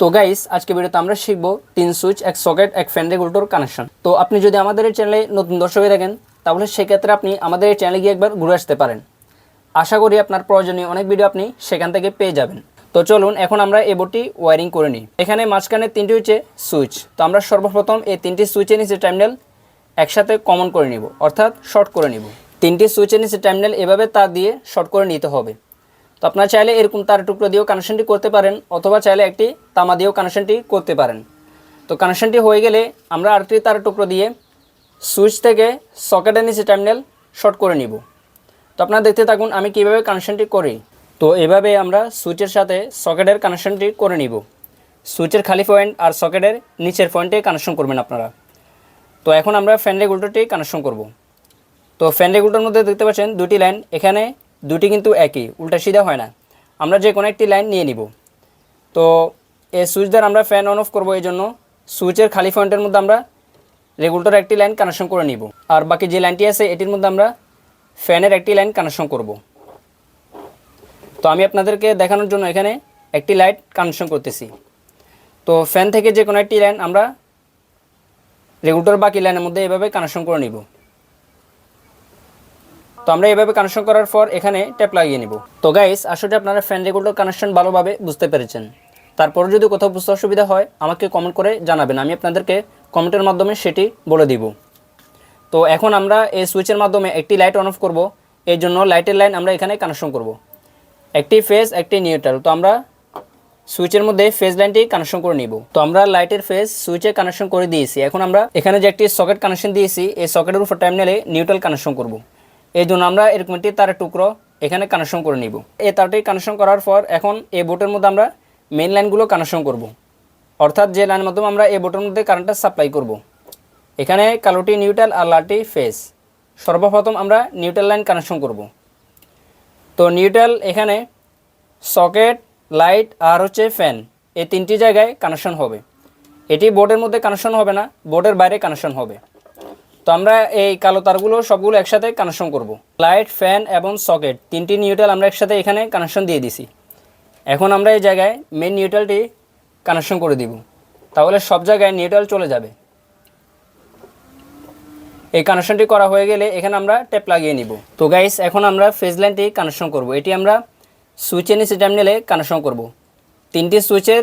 তো গাইস আজকে ভিডিওতে আমরা শিখব তিন সুইচ, এক সকেট, এক ফ্যান রেগুলেটর কানেকশন তো আপনি যদি আমাদের এই চ্যানেলে নতুন দর্শক হয়ে থাকেন, তাহলে সেক্ষেত্রে আপনি আমাদের এই চ্যানেলে গিয়ে একবার ঘুরে আসতে পারেন। আশা করি আপনার প্রয়োজনীয় অনেক ভিডিও আপনি সেখান থেকে পেয়ে যাবেন। তো চলুন, এখন আমরা এই বোর্ডটি ওয়ারিং করে নিই। এখানে মাঝখানে তিনটি হচ্ছে সুইচ। তো আমরা সর্বপ্রথম এই তিনটি সুইচের নিচে টার্মিনাল একসাথে কমন করে নিব, অর্থাৎ শর্ট করে নিব। তিনটি সুইচের নিচে টার্মিনাল এভাবে তার দিয়ে শর্ট করে নিতে হবে। তো আপনারা চাইলে এরকম তার টুকরো দিয়েও কানেকশনটি করতে পারেন, অথবা চাইলে একটি তামা দিয়েও কানেকশনটি করতে পারেন। তো কানেকশনটি হয়ে গেলে আমরা আরেকটি তার টুকরো দিয়ে সুইচ থেকে সকেটের নিচে টার্মিনাল শর্ট করে নিব। তো আপনারা দেখতে থাকুন আমি কীভাবে কানেকশনটি করি। তো এভাবে আমরা সুইচের সাথে সকেটের কানেকশনটি করে নিব। সুইচের খালি পয়েন্ট আর সকেটের নিচের পয়েন্টে কানেকশন করবেন আপনারা। তো এখন আমরা ফ্যান রেগুলেটরটি কানেকশন করব। তো ফ্যান রেগুলেটর মধ্যে দেখতে পাচ্ছেন দুটি লাইন এখানে দুটি কিন্তু একই, উল্টা সিধা হয় না। আমরা যে কোনো একটি লাইন নিয়ে নিব। তো এই সুইচ দ্বারা আমরা ফ্যান অন অফ করব এই জন্য। সুইচের খালি পয়েন্টের মধ্যে আমরা রেগুলেটর একটি লাইন কানেকশন করে নিব। আর বাকি যে লাইনটি আছে, এটির মধ্যে আমরা ফ্যানের একটি লাইন কানেকশন করব। তো আমি আপনাদেরকে দেখানোর জন্য এখানে একটি লাইট কানেকশন করতেছি। তো ফ্যান থেকে যে কোনো একটি লাইন আমরা রেগুলেটর বাকি লাইনের মধ্যে এভাবে কানেকশন করে নিব। তো আমরা এভাবে কানেকশন করার পর এখানে ট্যাপ লাগিয়ে নিব। তো গাইস আসলে আপনারা ফ্যান রেগুলেটর কানেকশন ভালোভাবে বুঝতে পেরেছেন। তারপরে যদি কোথাও বুঝতে অসুবিধা হয়, আমাকে কমেন্ট করে জানাবেন। আমি আপনাদেরকে কমেন্টের মাধ্যমে সেটি বলে দিব। তো এখন আমরা এই সুইচের মাধ্যমে একটি লাইট অন অফ করব। এই জন্য লাইটের লাইন আমরা এখানে কানেকশন করব। একটি ফেজ একটি নিউট্রাল তো আমরা সুইচের মধ্যে ফেজ লাইনটি কানেকশন করে নিব। তো আমরা লাইটের ফেজ সুইচে কানেকশন করে দিয়েছি। এখন আমরা এখানে যে একটি সকেট কানেকশন দিয়েছি, এই সকেটের উপর টার্মিনালে নিউট্রাল কানেকশন করব। এই জন্য আমরা এরকম একটি তারের টুকরো এখানে কানেকশন করে নিব। এই তারটি কানেকশন করার পর এখন এই বোটের মধ্যে আমরা মেন লাইনগুলো কানেকশন করব। অর্থাৎ যে লাইনের মাধ্যমে আমরা এই বোটের মধ্যে কারেন্টটা সাপ্লাই করব। এখানে কালোটি নিউট্রাল আর লালটি ফেস সর্বপ্রথম আমরা নিউট্রাল লাইন কানেকশন করব। তো নিউট্রাল এখানে সকেট লাইট আর হচ্ছে ফ্যান এই তিনটি জায়গায় কানেকশন হবে। এটি বোর্ডের মধ্যে কানেকশন হবে না, বোর্ডের বাইরে কানেকশন হবে। তো আমরা এই কালো তারগুলো সবগুলো একসাথে কানেকশন করব। লাইট ফ্যান এবং সকেট তিনটি নিউট্রাল আমরা একসাথে এখানে কানেকশন দিয়ে দিছি। এখন আমরা এই জায়গায় মেন নিউট্রালটি কানেকশন করে দিব। তাহলে সব জায়গায় নিউট্রাল চলে যাবে। এই কানেকশনটি করা হয়ে গেলে এখানে আমরা ট্যাপ লাগিয়ে নিব। তো গাইস এখন আমরা ফেজ লাইনটি কানেকশন করব। এটি আমরা সুইচের নিচে টার্মিনালে কানেকশন করব। তিনটি সুইচের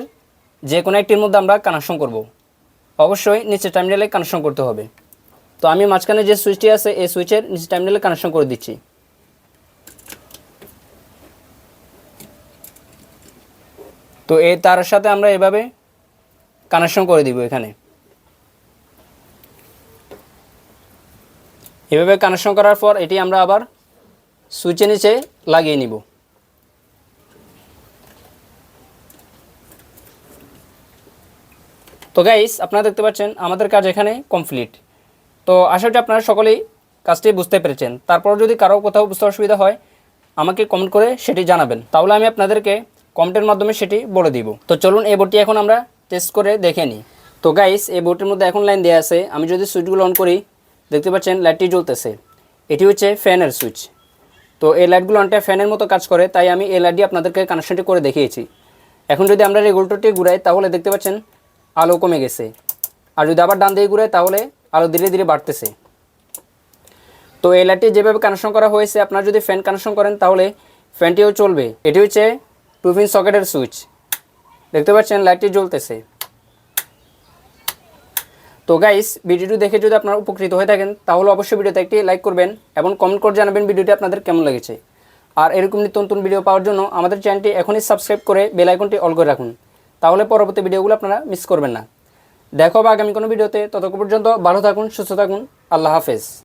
যে কোনো একটির মধ্যে আমরা কানেকশন করব। অবশ্যই নিচে টার্মিনালে কানেকশন করতে হবে। তো আমি মাঝখানে যে সুইচটি আছে, এই সুইচের নিচে টার্মিনালে কানেকশন করে দিচ্ছি। তো এই তার সাথে আমরা এভাবে কানেকশন করে দিব এখানে। এভাবে কানেকশন করার পর এটি আমরা আবার সুইচের নিচে লাগিয়ে নিব। তো গাইস আপনারা দেখতে পাচ্ছেন আমাদের কাজ এখানে কমপ্লিট তো আশা করি আপনারা সকলেই কাজটি বুঝতে পেরেছেন। তারপর যদি কারও কোথাও বুঝতে অসুবিধা হয়, আমাকে কমেন্ট করে সেটি জানাবেন। তাহলে আমি আপনাদেরকে কমেন্টের মাধ্যমে সেটি বলে দিব। তো চলুন, এই বোর্ডটি এখন আমরা টেস্ট করে দেখে নিই। তো গাইস এই বোর্ডটির মধ্যে এখন লাইন দেওয়া আছে। আমি যদি সুইচগুলো অন করি, দেখতে পাচ্ছেন লাইটটি জ্বলতেছে। এটি হচ্ছে ফ্যানের সুইচ তো এই লাইটগুলো অনেকটা ফ্যানের মতো কাজ করে, তাই আমি এই লাইটটি আপনাদেরকে কানেকশনটি করে দেখিয়েছি। এখন যদি আমরা রেগুলেটরটি ঘুরাই, তাহলে দেখতে পাচ্ছেন আলো কমে গেছে। আর যদি আবার ডান দিয়ে ঘুরাই, তাহলে আলো ধীরে ধীরে বাড়তেছে। তো এই লাইটটি যেভাবে কানেকশন করা হয়েছে, আপনারা যদি ফ্যান কানেকশন করেন তাহলে ফ্যানটিও চলবে। এটি হচ্ছে টু পিন সকেটের সুইচ দেখতে পাচ্ছেন লাইটটি জ্বলতেছে। তো গাইস ভিডিওটি দেখে যদি আপনারা উপকৃত হয়ে থাকেন, তাহলে অবশ্যই ভিডিওতে একটি লাইক করবেন এবং কমেন্ট করে জানাবেন ভিডিওটি আপনাদের কেমন লেগেছে। আর এরকম নিত্য নতুন ভিডিও পাওয়ার জন্য আমাদের চ্যানেলটি এখনই সাবস্ক্রাইব করে বেল আইকনটি অল করে রাখুন। তাহলে পরবর্তী ভিডিওগুলো আপনারা মিস করবেন না। দেখো বা আগামী কোনো ভিডিওতে ততক্ষণ পর্যন্ত ভালো থাকুন সুস্থ থাকুন আল্লাহ হাফেজ।